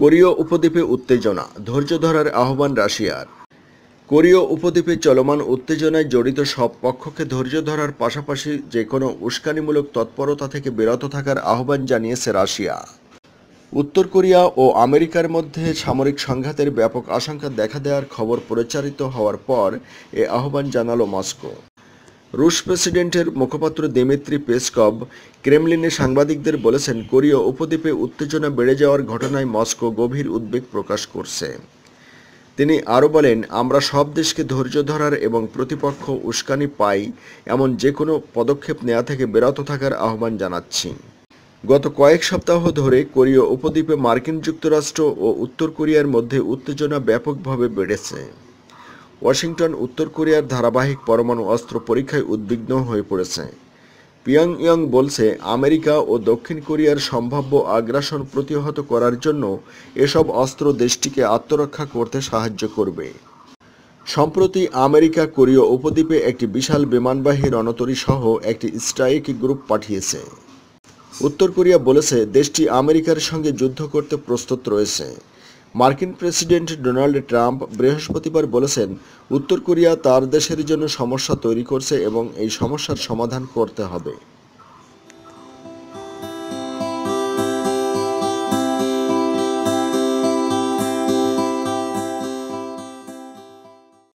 কোরীয় উপদ্বীপে উত্তেজনা, ধৈর্য ধরার আহ্বান রাশিয়ার। কোরীয় উপদ্বীপে চলমান উত্তেজনায় জড়িত সব পক্ষকে ধৈর্য ধরার পাশাপাশি যে কোনো উস্কানিমূলক তৎপরতা থেকে বিরত থাকার আহ্বান জানিয়েছে রাশিয়া। উত্তর কোরিয়া ও আমেরিকার মধ্যে সামরিক সংঘাতের ব্যাপক আশঙ্কা দেখা দেওয়ার খবর প্রচারিত হওয়ার পর এ আহ্বান জানালো মস্কো। রুশ প্রেসিডেন্টের মুখপাত্র দিমিত্রি পেসকভ ক্রেমলিনে সাংবাদিকদের বলেছেন, কোরীয় উপদ্বীপে উত্তেজনা বেড়ে যাওয়ার ঘটনায় মস্কো গভীর উদ্বেগ প্রকাশ করছে। তিনি আরও বলেন, আমরা সব দেশকে ধৈর্য ধরার এবং প্রতিপক্ষ উস্কানি পাই এমন যে কোনো পদক্ষেপ নেওয়া থেকে বিরত থাকার আহ্বান জানাচ্ছি। গত কয়েক সপ্তাহ ধরে কোরীয় উপদ্বীপে মার্কিন যুক্তরাষ্ট্র ও উত্তর কোরিয়ার মধ্যে উত্তেজনা ব্যাপকভাবে বেড়েছে। ওয়াশিংটন, উত্তর কোরিয়ার ধারাবাহিক পরমাণু অস্ত্র পরীক্ষায় উদ্বিগ্ন হয়ে পড়েছে। পিয়ংইয়ং বলছে, আমেরিকা ও দক্ষিণ কোরিয়ার সম্ভাব্য আগ্রাসন প্রতিহত করার জন্য এসব অস্ত্র দেশটিকে আত্মরক্ষা করতে সাহায্য করবে। সম্প্রতি আমেরিকা কোরীয় উপদ্বীপে একটি বিশাল বিমানবাহী রণতরী সহ একটি স্ট্রাইক গ্রুপ পাঠিয়েছে। উত্তর কোরিয়া বলেছে, দেশটি আমেরিকার সঙ্গে যুদ্ধ করতে প্রস্তুত রয়েছে। মার্কিন প্রেসিডেন্ট ডোনাল্ড ট্রাম্প বৃহস্পতিবার বলেছেন, উত্তর কোরিয়া তার দেশের জন্য সমস্যা তৈরি করছে এবং এই সমস্যার সমাধান করতে হবে।